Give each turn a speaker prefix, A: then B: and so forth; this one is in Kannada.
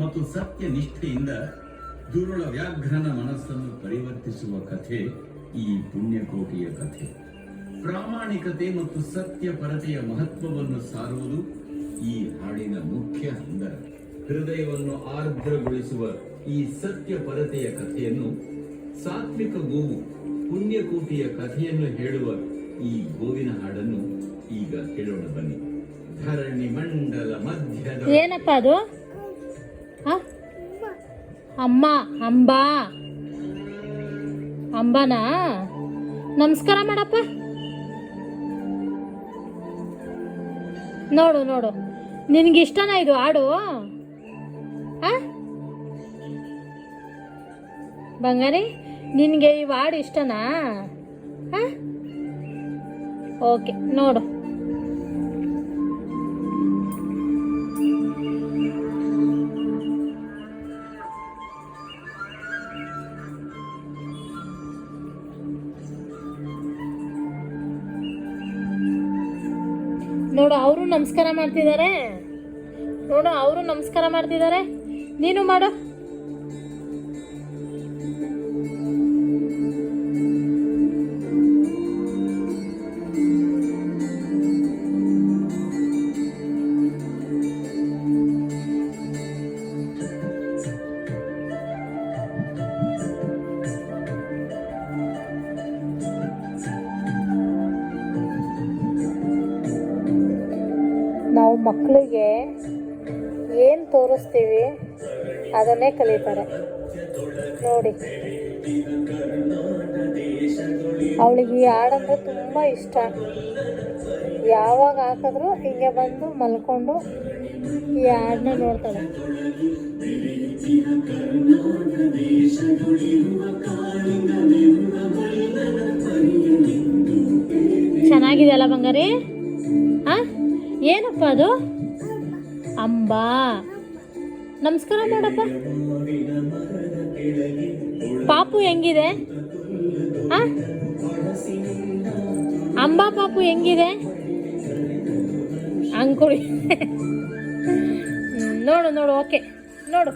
A: ಮತ್ತು ಸತ್ಯ ನಿಷ್ಠೆಯಿಂದ ದುರುಳ ವ್ಯಾಘ್ರನ ಮನಸ್ಸನ್ನು ಪರಿವರ್ತಿಸುವ ಕಥೆ ಈ ಪುಣ್ಯಕೋಟಿಯ ಕಥೆ. ಪ್ರಾಮಾಣಿಕತೆ ಮತ್ತು ಸತ್ಯ ಪರತೆಯ ಮಹತ್ವವನ್ನು ಸಾರುವುದು ಈ ಹಾಡಿನ ಮುಖ್ಯ ಹಂದರ ಹೃದಯವನ್ನು ಆರ್ದ್ರಗೊಳಿಸುವ ಈ ಸತ್ಯ ಪರತೆಯ ಕಥೆಯನ್ನು ಸಾತ್ವಿಕ ಗೋವು ಪುಣ್ಯಕೋಟಿಯ ಕಥೆಯನ್ನು ಹೇಳುವ ಈ ಗೋವಿನ ಹಾಡನ್ನು ಈಗ ಕೇಳೋಣ ಬನ್ನಿ. ಧರಣಿ ಮಂಡಲ ಮಧ್ಯದ
B: ಏನಪ್ಪ ಅದು? ಆ? ಅಮ್ಮ, ಅಂಬಾ. ಅಂಬನಾ? ನಮಸ್ಕಾರ ಮಾಡಪ್ಪ. ನೋಡು ನೋಡು. ನಿನಗಿಷ್ಟನಾ ಇದು ಹಾಡು? ಹಾಂ? ಬಂಗಾರಿ, ನಿನಗೆ ಈ ಹಾಡು ಇಷ್ಟನಾ? ಹಾಂ? ಓಕೆ, ನೋಡು. ನೋಡು ಅವರು ನಮಸ್ಕಾರ ಮಾಡ್ತಿದ್ದಾರೆ. ನೋಡು ಅವರು ನಮಸ್ಕಾರ ಮಾಡ್ತಿದ್ದಾರೆ. ನೀನು ಮಾಡು. ನಾವು ಮಕ್ಕಳಿಗೆ ಏನು ತೋರಿಸ್ತೀವಿ ಅದನ್ನೇ ಕಲಿತಾರೆ. ನೋಡಿ. ಅವಳಿಗೆ ಈ ಹಾಡಂದ್ರೆ ತುಂಬ ಇಷ್ಟ. ಯಾವಾಗ ಹಾಕಿದ್ರು ಹಿಂಗೆ ಬಂದು ಮಲ್ಕೊಂಡು ಈ ಹಾಡನ್ನ ನೋಡ್ತಾಳೆ. ಚೆನ್ನಾಗಿದೆಯಲ್ಲ ಬಂಗಾರಿ? ಆ ಏನಪ್ಪ ಅದು? ಅಂಬಾ. ನಮಸ್ಕಾರ ಮಾಡಪ್ಪ ಪಾಪು ಹೆಂಗಿದೆ? ಅಂಬಾ ಪಾಪು ಹೆಂಗಿದೆ? ಹ್ಮ್, ನೋಡು ನೋಡು ಓಕೆ. ನೋಡು.